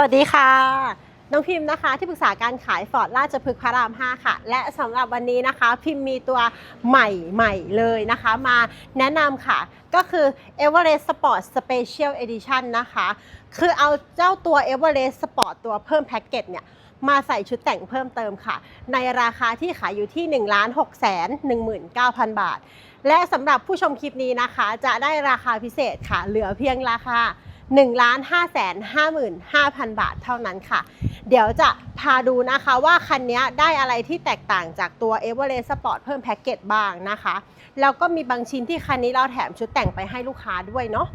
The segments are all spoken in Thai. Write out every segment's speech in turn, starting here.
สวัสดีค่ะ น้องพิมพ์นะคะที่ปรึกษาการขายฟอร์ดราชพฤกษ์พระราม 5 ค่ะ และสำหรับวันนี้นะคะ พิมพ์มีตัวใหม่ใหม่เลยนะคะ มาแนะนำค่ะ ก็คือ Everest Sport Special Edition นะคะ คือเอาเจ้าตัว Everest Sport ตัวเพิ่มแพ็กเกจเนี่ยมาใส่ชุดแต่งเพิ่มเติมค่ะ ในราคาที่ขายอยู่ที่ 1 6 1 9 0 0 0 บาท และสำหรับผู้ชมคลิปนี้นะคะ จะได้ราคาพิเศษค่ะ เหลือเพียงราคา 1 5 5 5 5 0 0 บาทเท่านั้นค่ะ เดี๋ยวจะพาดูนะคะว่าคันนี้ได้อะไรที่แตกต่างจากตัว e v e r e s t Sport เพิ่มแพ็กเกจบ้างนะคะ แล้วก็มีบางชิ้นที่คันนี้เราแถมชุดแต่งไปให้ลูกค้าด้วยเนาะ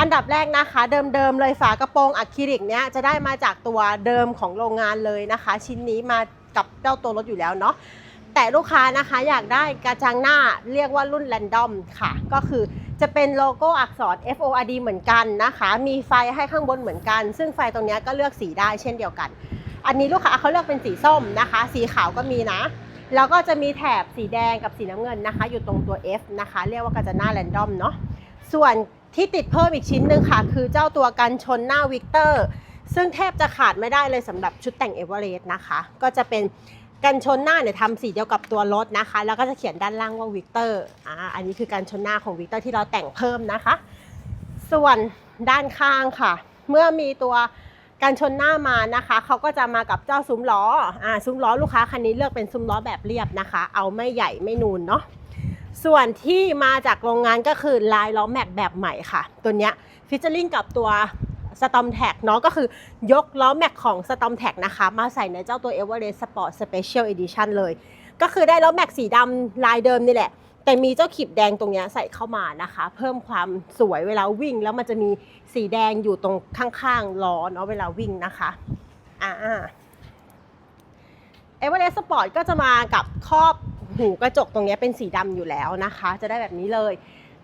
อันดับแรกนะคะเดิมๆเลยฝากระโปรงอะคริลิกเนี้ยจะได้มาจากตัวเดิมของโรงงานเลยนะคะ ชิ้นนี้มากับเจ้าตัวรถอยู่แล้วเนาะแต่ลูกค้านะคะอยากได้กระจังหน้าเรียกว่ารุ่น Random ค่ะ ก็คือ จะเป็นโลโก้อักษร FORD เหมือนกันนะคะ มีไฟให้ข้างบนเหมือนกัน ซึ่งไฟตรงนี้ก็เลือกสีได้เช่นเดียวกัน อันนี้ลูกค้าเขาเลือกเป็นสีส้มนะคะ สีขาวก็มีนะ แล้วก็จะมีแถบสีแดงกับสีน้ำเงินนะคะ อยู่ตรงตัว F นะคะ เรียกว่ากระจังหน้า Random เนาะ ส่วนที่ติดเพิ่มอีกชิ้นหนึ่งค่ะ คือเจ้าตัวกันชนหน้าวิกเตอร์ซึ่งแทบจะขาดไม่ได้เลยสำหรับชุดแต่งเอเวอเรสต์นะคะ ก็จะเป็น กันชนหน้าเนี่ยทำสีเดียวกับตัวรถนะคะ แล้วก็จะเขียนด้านล่างว่าวิกเตอร์อ่าอันนี้คือการชนหน้าของวิกเตอร์ที่เราแต่งเพิ่มนะคะ ส่วนด้านข้างค่ะ เมื่อมีตัวการชนหน้ามานะคะเขาก็จะมากับเจ้าซุ้มล้ออ่าซุ้มล้อลูกค้าคันนี้เลือกเป็นซุ้มล้อแบบเรียบนะคะ เอาไม่ใหญ่ไม่นูนเนาะส่วนที่มาจากโรงงานก็คือลายล้อแม็กแบบใหม่ค่ะ ตัวเนี้ยฟิชเชอร์ลิงกับตัว สตอมแท็กเนาะก็คือยกล้อแม็กของสตอมแท็กนะคะ มาใส่ในเจ้าตัว Everest Sport Special Edition เลย ก็คือได้ล้อแม็กสีดำลายเดิมนี่แหละ แต่มีเจ้าขีบแดงตรงเนี้ยใส่เข้ามานะคะ เพิ่มความสวยเวลาวิ่ง แล้วมันจะมีสีแดงอยู่ตรงข้างๆล้อเนาะเวลาวิ่งนะคะอ่าเอเวอเรสต์สปอร์ตก็จะมากับครอบหูกระจกตรงนี้เป็นสีดำอยู่แล้วนะคะ จะได้แบบนี้เลย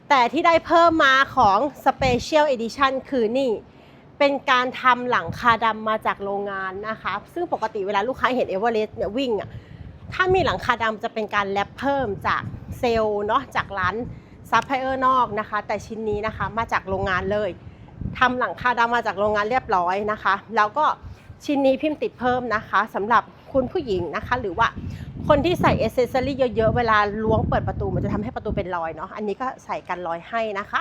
แต่ที่ได้เพิ่มมาของ Special Edition คือนี่ เป็นการทำหลังคาดำมาจากโรงงานนะคะ ซึ่งปกติเวลาลูกค้าเห็นเอเวอเรสต์เนี่ยวิ่งอะถ้ามีหลังคาดำจะเป็นการแลบเพิ่มจากเซลล์เนาะจากร้านซัพพลายเออร์นอกนะคะ แต่ชิ้นนี้นะคะมาจากโรงงานเลยทำหลังคาดำมาจากโรงงานเรียบร้อยนะคะ แล้วก็ชิ้นนี้พิมพ์ติดเพิ่มนะคะสำหรับคุณผู้หญิงนะคะ หรือว่าคนที่ใส่เอเซอรี่เยอะๆ เวลาล้วงเปิดประตูมันจะทำให้ประตูเป็นรอยเนาะอันนี้ก็ใส่กันรอยให้นะคะ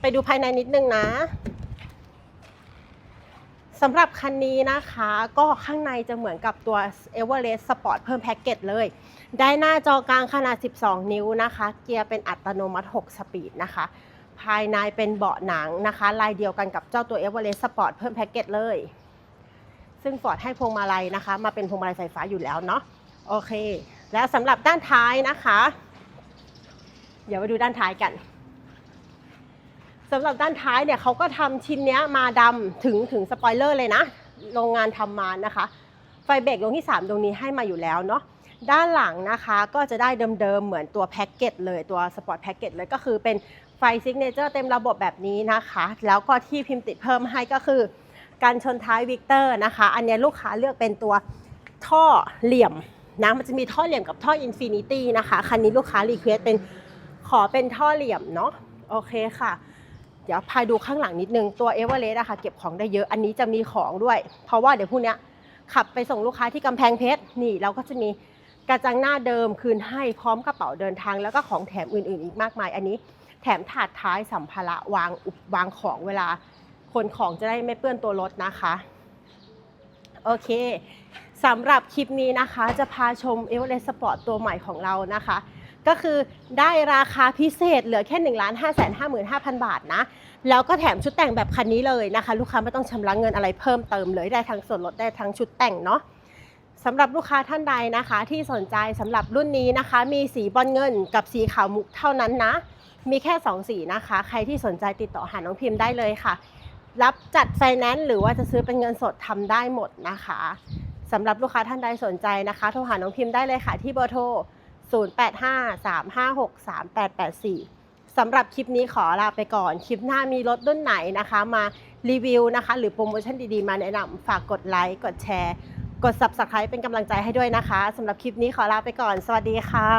ไปดูภายในนิดนึงนะ สำหรับคันนี้นะคะก็ข้างในจะเหมือนกับตัว Everest Sport เพิ่มแพ็กเกจเลย ได้หน้าจอกลางขนาด 12 นิ้วนะคะ เกียร์เป็นอัตโนมัติ 6 สปีดนะคะ ภายในเป็นเบาะหนังนะคะ ลายเดียวกันกับเจ้าตัว Everest Sport เพิ่มแพ็กเกจเลย ซึ่งฟอร์ดให้พวงมาลัยนะคะ มาเป็นพวงมาลัยไฟฟ้าอยู่แล้วเนาะโอเค แล้วสำหรับด้านท้ายนะคะ เดี๋ยวไปดูด้านท้ายกัน สำหรับด้านท้ายเนี่ยเขาก็ทำชิ้นเนี้ยมาดำถึงถึงสปอยเลอร์เลยนะ โรงงานทำมานะคะ ไฟเบรกดวงที่3ดวงนี้ให้มาอยู่แล้วเนาะด้านหลังนะคะก็จะได้เดิมๆเหมือนตัวแพ็กเกจเลยตัวสปอร์ตแพ็กเกจเลยก็คือเป็นไฟซิกเนเจอร์เต็มระบบแบบนี้นะคะ แล้วก็ที่พิมพ์ติดเพิ่มให้ก็คือ การชนท้ายวิกเตอร์นะคะ อันนี้ลูกค้าเลือกเป็นตัวท่อเหลี่ยมนะมันจะมีท่อเหลี่ยมกับท่ออินฟินิตี้นะคะ คันนี้ลูกค้ารีเควสเป็นขอเป็นท่อเหลี่ยมเนาะโอเคค่ะ ดี๋ยวพาดูข้างหลังนิดนึง ตัวเอเวอเรสต์อะค่ะเก็บของได้เยอะอันนี้จะมีของด้วย เพราะว่าเดี๋ยวพรุ่งเนี้ยขับไปส่งลูกค้าที่กำแพงเพชรนี่เราก็จะมีกระจังหน้าเดิมคืนให้พร้อมกระเป๋าเดินทาง แล้วก็ของแถมอื่นๆ อีกมากมาย อันนี้แถมถาดท้ายสัมภาระวางอุปวางของเวลาคนของจะได้ไม่เปื้อนตัวรถนะคะโอเคสำหรับคลิปนี้นะคะ จะพาชม e v e r e s t Sport ตัวใหม่ของเรานะคะ ก็คือได้ราคาพิเศษเหลือแค่1 5 5 5 5 0 0บาทนะ แล้วก็แถมชุดแต่งแบบคันนี้เลยนะคะ ลูกค้าไม่ต้องชำระเงินอะไรเพิ่มเติมเลยได้ทั้งส่วนลดได้ทั้งชุดแต่งเนาะสำหรับลูกค้าท่านใดนะคะ ที่สนใจสำหรับรุ่นนี้นะคะ มีสีบอลเงินกับสีขาวมุกเท่านั้นนะ มีแค่ 2 สีนะคะ ใครที่สนใจติดต่อหาน้องพิมพ์ได้เลยค่ะ รับจัดไฟแนนซ์หรือว่าจะซื้อเป็นเงินสดทำได้หมดนะคะสำหรับลูกค้าท่านใดสนใจนะคะ โทรหาน้องพิมพ์ได้เลยค่ะที่เบอร์โทร 0853563884 สำหรับคลิปนี้ขอลาไปก่อน คลิปหน้ามีรถรุ่นไหนนะคะ มารีวิวนะคะ หรือโปรโมชั่นดีๆ มาแนะนำฝากกดไลค์ กดแชร์ กด Subscribe เป็นกำลังใจให้ด้วยนะคะสำหรับคลิปนี้ขอลาไปก่อน สวัสดีค่ะ